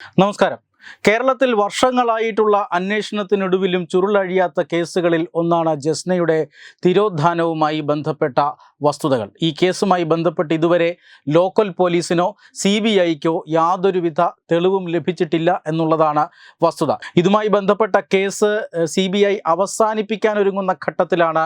നമസ്കാരം കേരളത്തിൽ വർഷങ്ങളായിട്ടുള്ള അന്വേഷണത്തിനൊടുവിലും ചുരുളഴിയാത്ത കേസുകളിൽ ഒന്നാണ് ജസ്നയുടെ തിരോധാനവുമായി ബന്ധപ്പെട്ട വസ്തുതകൾ. ഈ കേസുമായി ബന്ധപ്പെട്ട് ഇതുവരെ ലോക്കൽ പോലീസിനോ സി ബി ഐക്കോ യാതൊരുവിധ തെളിവും ലഭിച്ചിട്ടില്ല എന്നുള്ളതാണ് വസ്തുത. ഇതുമായി ബന്ധപ്പെട്ട കേസ് സി ബി ഐ അവസാനിപ്പിക്കാനൊരുങ്ങുന്ന ഘട്ടത്തിലാണ്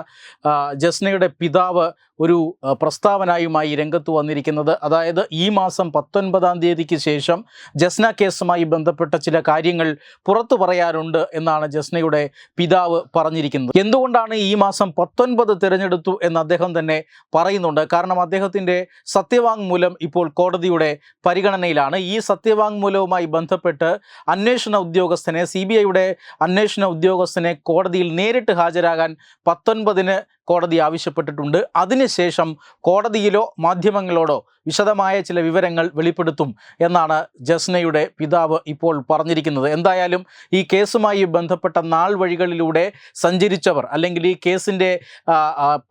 ജസ്നയുടെ പിതാവ് ഒരു പ്രസ്താവനയുമായി രംഗത്ത് വന്നിരിക്കുന്നത്. അതായത് ഈ മാസം പത്തൊൻപതാം തീയതിക്ക് ശേഷം ജസ്ന കേസുമായി ബന്ധപ്പെട്ട ചില കാര്യങ്ങൾ പുറത്തു പറയാറുണ്ട് എന്നാണ് ജസ്നയുടെ പിതാവ് പറഞ്ഞിരിക്കുന്നത്. എന്തുകൊണ്ടാണ് ഈ മാസം പത്തൊൻപത് തിരഞ്ഞെടുത്തു എന്ന് അദ്ദേഹം തന്നെ പറയുന്നുണ്ട്. കാരണം അദ്ദേഹത്തിന്റെ സത്യവാങ്മൂലം ഇപ്പോൾ കോടതിയുടെ പരിഗണനയിലാണ്. ഈ സത്യവാങ്മൂലവുമായി ബന്ധപ്പെട്ട് അന്വേഷണ ഉദ്യോഗസ്ഥനെ സി ബി ഐയുടെ അന്വേഷണ ഉദ്യോഗസ്ഥനെ കോടതിയിൽ നേരിട്ട് ഹാജരാകാൻ പത്തൊൻപതിന് കോടതി ആവശ്യപ്പെട്ടിട്ടുണ്ട്. അതിനുശേഷം കോടതിയിലോ മാധ്യമങ്ങളോടോ വിശദമായ ചില വിവരങ്ങൾ വെളിപ്പെടുത്തും എന്നാണ് ജസ്നയുടെ പിതാവ് ഇപ്പോൾ പറഞ്ഞിരിക്കുന്നത്. എന്തായാലും ഈ കേസുമായി ബന്ധപ്പെട്ട നാൾ വഴികളിലൂടെ സഞ്ചരിച്ചവർ അല്ലെങ്കിൽ ഈ കേസിന്റെ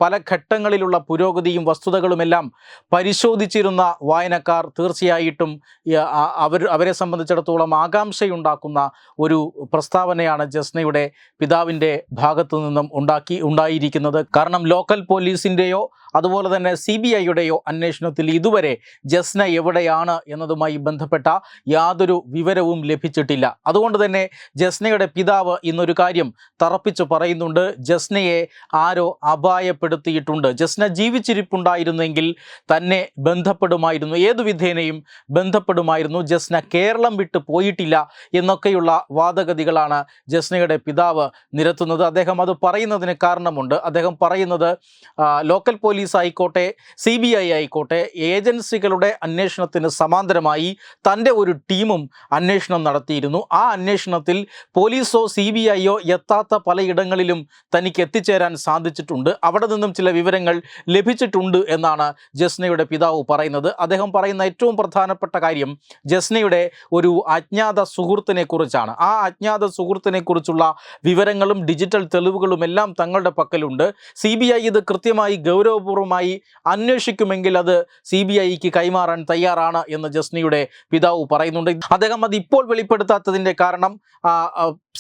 പല ഘട്ടങ്ങളിലുള്ള പുരോഗതിയും വസ്തുതകളുമെല്ലാം പരിശോധിച്ചിരുന്ന വായനക്കാർ തീർച്ചയായിട്ടും അവർ അവരെ സംബന്ധിച്ചിടത്തോളം ആകാംക്ഷയുണ്ടാക്കുന്ന ഒരു പ്രസ്താവനയാണ് ജസ്നയുടെ പിതാവിന്റെ ഭാഗത്തു നിന്നും ഉണ്ടാക്കി ഉണ്ടായിരിക്കുന്നത്. കാരണം ലോക്കൽ പോലീസിന്റെയോ അതുപോലെ തന്നെ സി ബി ഐയുടെയോ അന്വേഷണത്തിൽ ഇതുവരെ ജസ്ന എവിടെയാണ് എന്നതുമായി ബന്ധപ്പെട്ട യാതൊരു വിവരവും ലഭിച്ചിട്ടില്ല. അതുകൊണ്ട് തന്നെ ജസ്നയുടെ പിതാവ് ഇന്നൊരു കാര്യം തറപ്പിച്ച് പറയുന്നുണ്ട്. ജസ്നയെ ആരോ അപായപ്പെടുത്തിയിട്ടുണ്ട്. ജസ്ന ജീവിച്ചിരിപ്പുണ്ടായിരുന്നെങ്കിൽ തന്നെ ബന്ധപ്പെടുമായിരുന്നു. ഏതു വിധേനയും ബന്ധപ്പെടുമായിരുന്നു. ജസ്ന കേരളം വിട്ട് പോയിട്ടില്ല എന്നൊക്കെയുള്ള വാദഗതികളാണ് ജസ്നയുടെ പിതാവ് നിരത്തുന്നത്. അദ്ദേഹം അത് പറയുന്നതിന് കാരണമുണ്ട്. അദ്ദേഹം പറയുന്നത് ലോക്കൽ പോലീസ് ആയിക്കോട്ടെ സി ബി ഐ ആയിക്കോട്ടെ ഏജൻസികളുടെ അന്വേഷണത്തിന് സമാന്തരമായി തന്റെ ഒരു ടീമും അന്വേഷണം നടത്തിയിരുന്നു. ആ അന്വേഷണത്തിൽ പോലീസോ സി ബി ഐയോ എത്താത്ത പലയിടങ്ങളിലും തനിക്ക് എത്തിച്ചേരാൻ സാധിച്ചിട്ടുണ്ട്. അവിടെ നിന്നും ചില വിവരങ്ങൾ ലഭിച്ചിട്ടുണ്ട് എന്നാണ് ജസ്നയുടെ പിതാവ് പറയുന്നത്. അദ്ദേഹം പറയുന്ന ഏറ്റവും പ്രധാനപ്പെട്ട കാര്യം ജസ്നയുടെ ഒരു അജ്ഞാത സുഹൃത്തിനെക്കുറിച്ചാണ് ആ അജ്ഞാത സുഹൃത്തിനെക്കുറിച്ചുള്ള വിവരങ്ങളും ഡിജിറ്റൽ തെളിവുകളും എല്ലാം തങ്ങളുടെ പക്കലുണ്ട്. സി ബി ഐ ഇത് കൃത്യമായി ഗൗരവപൂർവമായി അന്വേഷിക്കുമെങ്കിൽ അത് സി ബി ഐക്ക് കൈമാറാൻ തയ്യാറാണ് എന്ന് ജസ്നിയുടെ പിതാവ് പറയുന്നുണ്ട്. അദ്ദേഹം അത് ഇപ്പോൾ വെളിപ്പെടുത്താത്തതിന്റെ കാരണം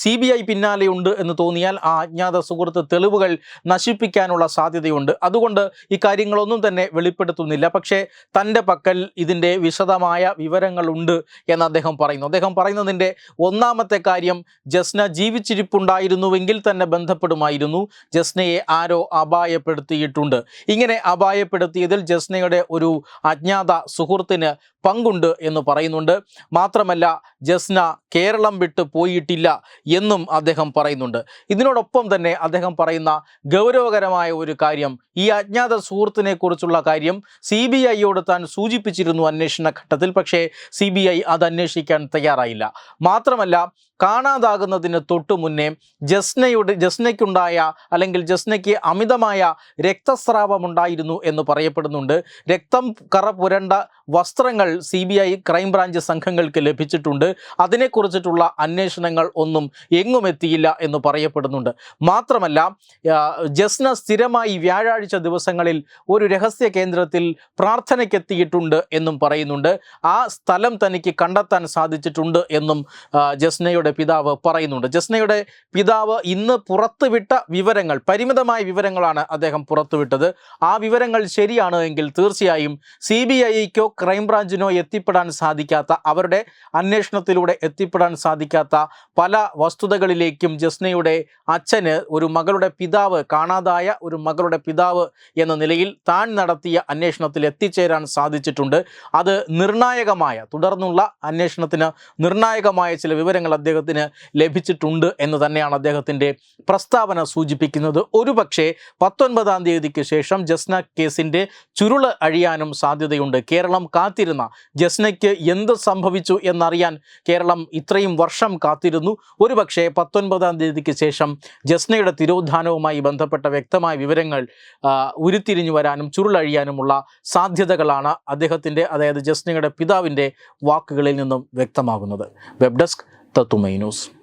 സി ബി ഐ പിന്നാലെയുണ്ട് എന്ന് തോന്നിയാൽ ആ അജ്ഞാത സുഹൃത്ത് തെളിവുകൾ നശിപ്പിക്കാനുള്ള സാധ്യതയുണ്ട്. അതുകൊണ്ട് ഇക്കാര്യങ്ങളൊന്നും കാര്യങ്ങളൊന്നും തന്നെ വെളിപ്പെടുത്തുന്നില്ല. പക്ഷേ തന്റെ പക്കൽ ഇതിന്റെ വിശദമായ വിവരങ്ങളുണ്ട് എന്ന് അദ്ദേഹം പറയുന്നു. അദ്ദേഹം പറയുന്നതിന്റെ ഒന്നാമത്തെ കാര്യം ജസ്ന ജീവിച്ചിരിപ്പുണ്ടായിരുന്നുവെങ്കിൽ തന്നെ ബന്ധപ്പെടുമായിരുന്നു. ജസ്നയെ ആരോ അപായപ്പെടുത്തിയിട്ടുണ്ട്. ഇങ്ങനെ അപായപ്പെടുത്തിയതിൽ ജസ്നയുടെ ഒരു അജ്ഞാത സുഹൃത്തിന് പങ്കുണ്ട് എന്ന് പറയുന്നുണ്ട്. മാത്രമല്ല ജസ്ന കേരളം വിട്ട് പോയിട്ടില്ല എന്നും അദ്ദേഹം പറയുന്നുണ്ട്. ഇതിനോടൊപ്പം തന്നെ അദ്ദേഹം പറയുന്ന ഗൗരവകരമായ ഒരു കാര്യം ഈ അജ്ഞാത സുഹൃത്തിനെ കുറിച്ചുള്ള കാര്യം സി ബി ഐയോട് താൻ സൂചിപ്പിച്ചിരുന്നു അന്വേഷണ ഘട്ടത്തിൽ. പക്ഷേ സി ബി ഐ അത് അന്വേഷിക്കാൻ തയ്യാറായില്ല. മാത്രമല്ല കാണാതാകുന്നതിന് തൊട്ടു മുന്നേ ജസ്നയുടെ ജസ്നയ്ക്കുണ്ടായ അല്ലെങ്കിൽ ജസ്നയ്ക്ക് അമിതമായ രക്തസ്രാവമുണ്ടായിരുന്നു എന്ന് പറയപ്പെടുന്നുണ്ട്. രക്തം കറ പുരണ്ട വസ്ത്രങ്ങൾ സി ബി ഐ ക്രൈംബ്രാഞ്ച് സംഘങ്ങൾക്ക് ലഭിച്ചിട്ടുണ്ട്. അതിനെക്കുറിച്ചിട്ടുള്ള അന്വേഷണങ്ങൾ ഒന്നും എങ്ങും എത്തിയില്ല എന്ന് പറയപ്പെടുന്നുണ്ട്. മാത്രമല്ല ജസ്ന സ്ഥിരമായി വ്യാഴാഴ്ച ദിവസങ്ങളിൽ ഒരു രഹസ്യ കേന്ദ്രത്തിൽ പ്രാർത്ഥനയ്ക്കെത്തിയിട്ടുണ്ട് എന്നും പറയുന്നുണ്ട്. ആ സ്ഥലം തനിക്ക് കണ്ടെത്താൻ സാധിച്ചിട്ടുണ്ട് എന്നും ജസ്നയുടെ പിതാവ് പറയുന്നുണ്ട്. ജസ്നയുടെ പിതാവ് ഇന്ന് പുറത്തുവിട്ട വിവരങ്ങൾ പരിമിതമായ വിവരങ്ങളാണ് അദ്ദേഹം പുറത്തുവിട്ടത്. ആ വിവരങ്ങൾ ശരിയാണ് എങ്കിൽ തീർച്ചയായും സി ബി ഐക്കോ ക്രൈംബ്രാഞ്ചിനോ എത്തിപ്പെടാൻ സാധിക്കാത്ത അവരുടെ അന്വേഷണത്തിലൂടെ എത്തിപ്പെടാൻ സാധിക്കാത്ത പല വസ്തുതകളിലേക്കും ജസ്നയുടെ അച്ഛന് ഒരു മകളുടെ പിതാവ് കാണാതായ ഒരു മകളുടെ പിതാവ് എന്ന നിലയിൽ താൻ നടത്തിയ അന്വേഷണത്തിൽ എത്തിച്ചേരാൻ സാധിച്ചിട്ടുണ്ട്. അത് നിർണായകമായ തുടർന്നുള്ള അന്വേഷണത്തിന് നിർണായകമായ ചില വിവരങ്ങൾ അദ്ദേഹത്തിന് ലഭിച്ചിട്ടുണ്ട് എന്ന് തന്നെയാണ് അദ്ദേഹത്തിന്റെ പ്രസ്താവന സൂചിപ്പിക്കുന്നത്. ഒരുപക്ഷെ പത്തൊൻപതാം തീയതിക്ക് ശേഷം ജസ്ന കേസിന്റെ ചുരുൾ അഴിയാനും സാധ്യതയുണ്ട്. കേരളം കാത്തിരുന്ന ജസ്നയ്ക്ക് എന്ത് സംഭവിച്ചു എന്നറിയാൻ കേരളം ഇത്രയും വർഷം കാത്തിരുന്നു. ഒരുപക്ഷെ പത്തൊൻപതാം തീയതിക്ക് ശേഷം ജസ്നയുടെ തിരോധാനവുമായി ബന്ധപ്പെട്ട വ്യക്തമായ വിവരങ്ങൾ ഉരുത്തിരിഞ്ഞു വരാനും ചുരുളഴിയാനുമുള്ള സാധ്യതകളാണ് അദ്ദേഹത്തിന്റെ അതായത് ജസ്നയുടെ പിതാവിന്റെ വാക്കുകളിൽ നിന്നും വ്യക്തമാകുന്നത്. വെബ് ഡെസ്ക് തത്തുമൈ ന്യൂസ്.